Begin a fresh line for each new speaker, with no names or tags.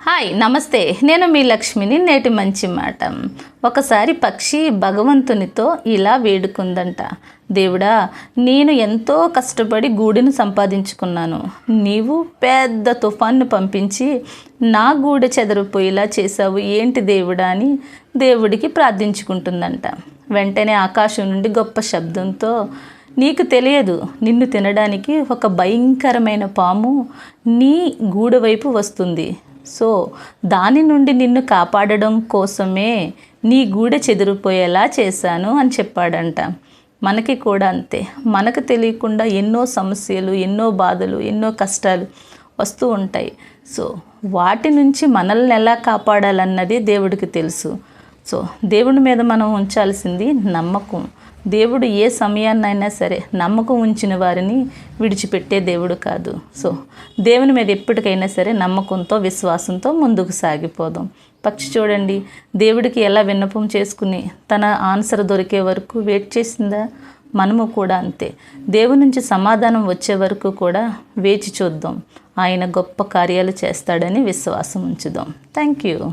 Hi నమస్తే. నేను మీ లక్ష్మిని నేటి మంచి మాట. ఒకసారి పక్షి భగవంతునితో ఇలా వేడుకుందంట. దేవుడా నేను ఎంతో కష్టపడి గూడెను సంపాదించుకున్నాను. నీవు పెద్ద తుఫాన్ను పంపించి నా గూడె చెదరిపోయేలా చేశావు. ఏంటి దేవుడా అని దేవుడికి ప్రార్థించుకుంటుందంట. వెంటనే ఆకాశం నుండి గొప్ప శబ్దంతో నీకు తెలియదు నిన్ను తినడానికి ఒక భయంకరమైన పాము నీ గూడె వైపు వస్తుంది. సో దాని నుండి నిన్ను కాపాడడం కోసమే నీ గూడె చెదిరిపోయేలా చేశాను అని చెప్పాడంట. మనకి కూడా అంతే. మనకు తెలియకుండా ఎన్నో సమస్యలు ఎన్నో బాధలు ఎన్నో కష్టాలు వస్తూ ఉంటాయి. సో వాటి నుంచి మనల్ని ఎలా కాపాడాలన్నది దేవుడికి తెలుసు. సో దేవుడి మీద మనం ఉంచాల్సింది నమ్మకం. దేవుడు ఏ సమయాన్నైనా సరే నమ్మకం ఉంచిన వారిని విడిచిపెట్టే దేవుడు కాదు. సో దేవుని మీద ఎప్పటికైనా సరే నమ్మకంతో విశ్వాసంతో ముందుకు సాగిపోదాం. పక్షి చూడండి దేవుడికి ఎలా విన్నపం చేసుకుని తన ఆన్సర్ దొరికే వరకు వెయిట్ చేసిందా? మనము కూడా అంతే. దేవుని నుంచి సమాధానం వచ్చే వరకు కూడా వేచి చూద్దాం. ఆయన గొప్ప కార్యాలు చేస్తాడని విశ్వాసం ఉంచుదాం. Thank you.